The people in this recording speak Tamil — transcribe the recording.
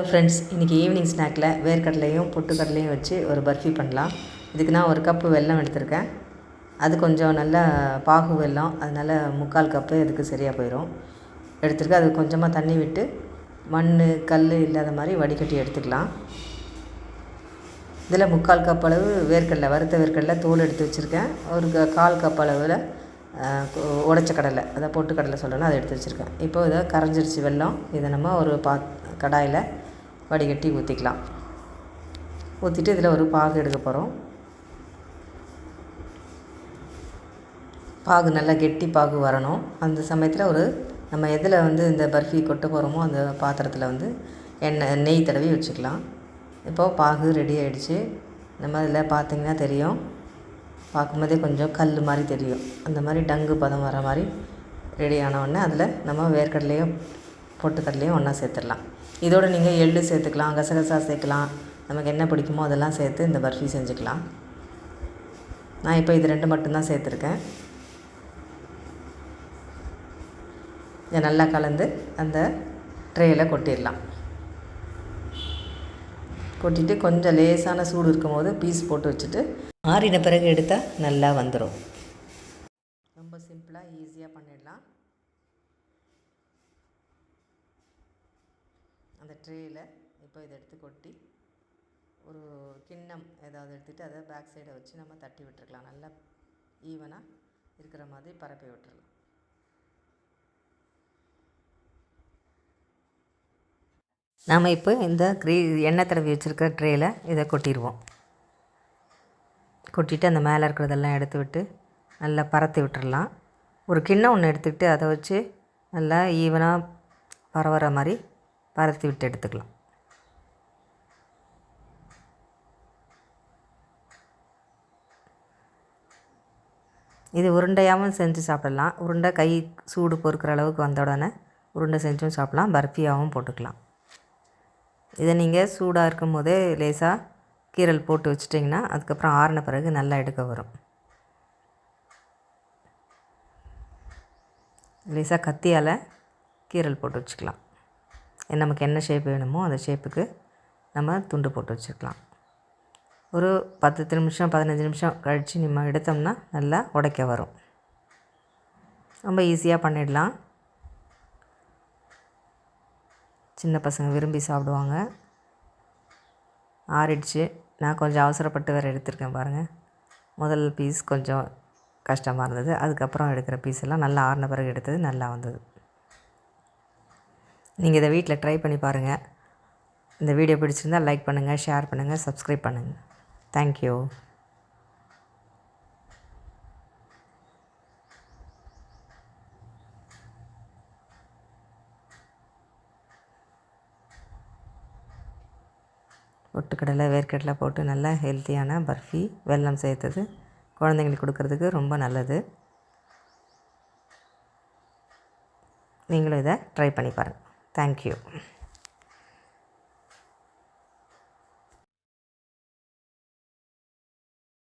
ஹலோ ஃப்ரெண்ட்ஸ் இன்றைக்கி ஈவினிங் ஸ்நாக்கில் வேர்க்கடலையும் பொட்டுக்கடலையும் வச்சு ஒரு பர்ஃபி பண்ணலாம். இதுக்கு நான் ஒரு கப்பு வெல்லம் எடுத்திருக்கேன். அது கொஞ்சம் நல்லா பாகு வெல்லம் அதனால் முக்கால் கப்பு இதுக்கு சரியாக போயிடும் எடுத்துருக்கேன். அது கொஞ்சமாக தண்ணி விட்டு மண் கல் இல்லாத மாதிரி வடிகட்டி எடுத்துக்கலாம். இதில் முக்கால் கப் அளவு வேர்க்கடலை வறுத்த வேர்க்கடலை தோல் எடுத்து வச்சுருக்கேன். ஒரு க- கால் கப் அளவில் உடச்ச கடலை அதை பொட்டுக்கடலை சொல்லணும் அதை எடுத்து வச்சுருக்கேன். இப்போ இதை கரைஞ்சிருச்சு வெல்லம். இதை நம்ம ஒரு பா கடாயில் வடிகட்டி ஊற்றிக்கலாம் ஊற்றிட்டு இதில் ஒரு பாகு எடுக்க போகிறோம் பாகு நல்லா கெட்டி பாகு வரணும். அந்த சமயத்தில் ஒரு நம்ம எதில் வந்து இந்த பர்ஃபி கொட்ட போகிறோமோ அந்த பாத்திரத்தில் வந்து எண்ணெய் நெய் தடவி வச்சுக்கலாம். இப்போது பாகு ரெடி ஆகிடுச்சு நம்ம அதில் பார்த்திங்கன்னா தெரியும். பார்க்கும்போதே கொஞ்சம் கல் மாதிரி தெரியும். அந்த மாதிரி டங்கு பதம் வர மாதிரி ரெடி ஆன உடனே அதில் நம்ம வேர்க்கடலையும் பொட்டுக்கடலையும் ஒன்றா சேர்த்துடலாம். இதோடு நீங்கள் எள்ளு சேர்த்துக்கலாம் கசகசா சேர்க்கலாம். நமக்கு என்ன பிடிக்குமோ அதெல்லாம் சேர்த்து இந்த பர்ஃபி செஞ்சுக்கலாம். நான் இப்போ இது ரெண்டு மட்டும்தான் சேர்த்துருக்கேன். இதை நல்லா கலந்து அந்த ட்ரேயில் கொட்டிடலாம். கொட்டிட்டு கொஞ்சம் லேசான சூடு இருக்கும்போது பீஸ் போட்டு வச்சுட்டு ஆறின பிறகு எடுத்தால் நல்லா வந்துடும் ரொம்ப சிம்பிளாக ஈஸியாக பண்ணிடலாம். அந்த ட்ரேயில் இப்போ இதை எடுத்து கொட்டி ஒரு கிண்ணம் ஏதாவது எடுத்துகிட்டு அதை பேக் சைடை வச்சு நம்ம தட்டி விட்டுருக்கலாம். நல்லா ஈவனாக இருக்கிற மாதிரி பரப்பி விட்டுருலாம் நாம் இப்போ இந்த க்ரீ எண்ணெய் தடவி வச்சுருக்க ட்ரேயில் இதை கொட்டிடுவோம். கொட்டிட்டு அந்த மேலே இருக்கிறதெல்லாம் எடுத்து விட்டு நல்லா பரத்தி விட்டுடலாம் ஒரு கிண்ணம் ஒன்று எடுத்துக்கிட்டு அதை வச்சு நல்லா ஈவனாக பரவுற மாதிரி பரத்தி விட்டு எடுத்துக்கலாம். இது உருண்டையாகவும் செஞ்சு சாப்பிடலாம். உருண்டை கை சூடு பொறுக்கிற அளவுக்கு வந்த உடனே உருண்டை செஞ்சும் சாப்பிடலாம். பர்ஃபியாகவும் போட்டுக்கலாம். இதை நீங்கள் சூடாக இருக்கும் போதே லேசாக கீரல் போட்டு வச்சிட்டிங்கன்னா அதுக்கப்புறம் ஆறின பிறகு நல்லா எடுக்க வரும். லேசாக கத்தியால் கீரல் போட்டு வச்சுக்கலாம். நமக்கு என்ன ஷேப் வேணுமோ அந்த ஷேப்புக்கு நம்ம துண்டு போட்டு வச்சுக்கலாம் ஒரு பத்து நிமிஷம் பதினஞ்சு நிமிஷம் கழித்து நம்ம எடுத்தோம்னா நல்லா உடைக்க வரும். ரொம்ப ஈஸியாக பண்ணிடலாம். சின்ன பசங்க விரும்பி சாப்பிடுவாங்க. ஆறிடுச்சு. நான் கொஞ்சம் அவசரப்பட்டு வேறு எடுத்திருக்கேன் பாருங்கள் முதல் பீஸ் கொஞ்சம் கஷ்டமாக இருந்தது. அதுக்கப்புறம் எடுக்கிற பீஸ் எல்லாம் நல்லா ஆறின பிறகு எடுத்தது நல்லா வந்தது. நீங்கள் இதை வீட்டில் ட்ரை பண்ணி பாருங்கள். இந்த வீடியோ பிடிச்சிருந்தால் லைக் பண்ணுங்கள் ஷேர் பண்ணுங்கள் சப்ஸ்கிரைப் பண்ணுங்கள். தேங்க்யூ பொட்டுக்கடலை வேர்க்கடலை போட்டு நல்லா ஹெல்த்தியான பர்ஃபி வெல்லம் சேர்த்தது. குழந்தைங்களுக்கு கொடுக்கறதுக்கு ரொம்ப நல்லது. நீங்களும் இதை ட்ரை பண்ணி பாருங்கள். தேங்க்யூ